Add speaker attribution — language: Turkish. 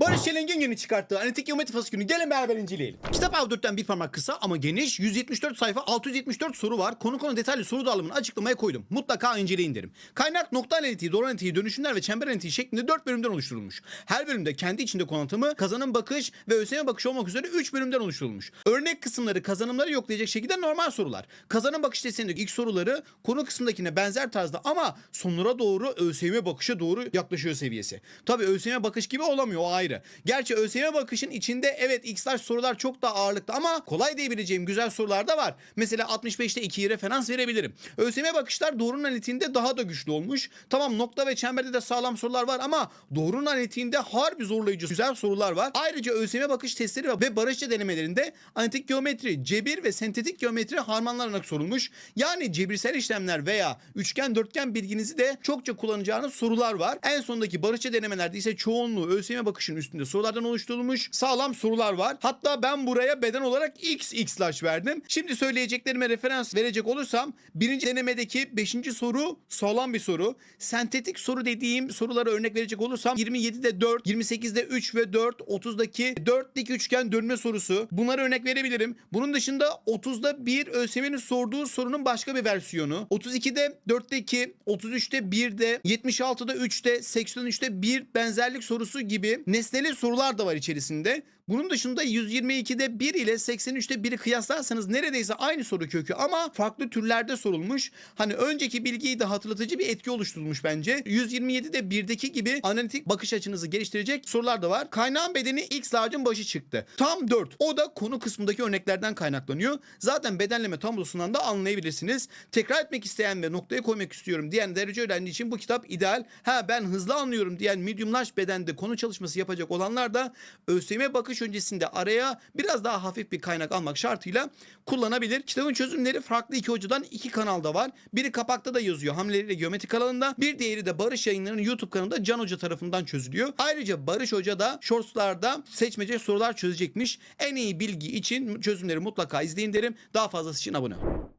Speaker 1: Barış Çelenk'in yeni çıkarttığı analitik geometri fasikülünü gelin beraber inceleyelim. Kitap A4'ten bir parmak kısa ama geniş 174 sayfa 674 soru var. Konu konu detaylı soru dağılımını açıklamaya koydum. Mutlaka inceleyin derim. Kaynak nokta analitiği, doğru analitiği, dönüşümler ve çember analitiği şeklinde 4 bölümden oluşturulmuş. Her bölümde kendi içinde konu anlatımı, kazanım bakış ve ÖSYM bakışı olmak üzere 3 bölümden oluşturulmuş. Örnek kısımları kazanımları yoklayacak şekilde normal sorular. Kazanım bakış testindeki ilk soruları konu kısmındakine benzer tarzda ama sonlara doğru ÖSYM bakışa doğru yaklaşıyor seviyesi. Tabii ÖSYM bakış gibi olamıyor o ayrı. Gerçi ÖSYM bakışın içinde evet X'ler sorular çok daha ağırlıkta ama kolay diyebileceğim güzel sorular da var. Mesela 65'te 2'yi referans verebilirim. ÖSYM bakışlar doğrunun analitiğinde daha da güçlü olmuş. Tamam nokta ve çemberde de sağlam sorular var ama doğrunun analitiğinde harbi zorlayıcı güzel sorular var. Ayrıca ÖSYM bakış testleri ve barışçı denemelerinde analitik geometri, cebir ve sentetik geometri harmanlanarak sorulmuş. Yani cebirsel işlemler veya üçgen dörtgen bilginizi de çokça kullanacağınız sorular var. En sondaki barışçı denemelerde ise çoğunluğu ÖSYM bakışının üstünde sorulardan oluşturulmuş sağlam sorular var. Hatta ben buraya beden olarak x x slash verdim. Şimdi söyleyeceklerime referans verecek olursam birinci denemedeki beşinci soru sağlam bir soru. Sentetik soru dediğim sorulara örnek verecek olursam 27'de 4, 28'de 3 ve 4, 30'daki 4 dik üçgen dönme sorusu. Bunlara örnek verebilirim. Bunun dışında 30'da 1 ÖSYM'nin sorduğu sorunun başka bir versiyonu. 32'de 4'te 2, 33'te 1'de, 76'da 3'te, 83'te 1 benzerlik sorusu gibi nesneli sorular da var içerisinde. Bunun dışında 122'de 1 ile 83'te 1'i kıyaslarsanız neredeyse aynı soru kökü ama farklı türlerde sorulmuş. Hani önceki bilgiyi de hatırlatıcı bir etki oluşturulmuş bence. 127'de 1'deki gibi analitik bakış açınızı geliştirecek sorular da var. Kaynağın bedeni X large'ın başı çıktı. Tam 4. O da konu kısmındaki örneklerden kaynaklanıyor. Zaten bedenleme tablosundan da anlayabilirsiniz. Tekrar etmek isteyen ve noktaya koymak istiyorum diyen derece öğrenci için bu kitap ideal. Ha ben hızlı anlıyorum diyen mediumlaş bedende konu çalışması yapacak olanlar da ÖSYM bakış öncesinde araya biraz daha hafif bir kaynak almak şartıyla kullanabilir. Kitabın çözümleri farklı iki hocadan iki kanalda var. Biri kapakta da yazıyor hamleleriyle geometri kanalında. Bir diğeri de Barış yayınlarının YouTube kanalında Can Hoca tarafından çözülüyor. Ayrıca Barış Hoca da shortslarda seçmece sorular çözecekmiş. En iyi bilgi için çözümleri mutlaka izleyin derim. Daha fazlası için abone olun.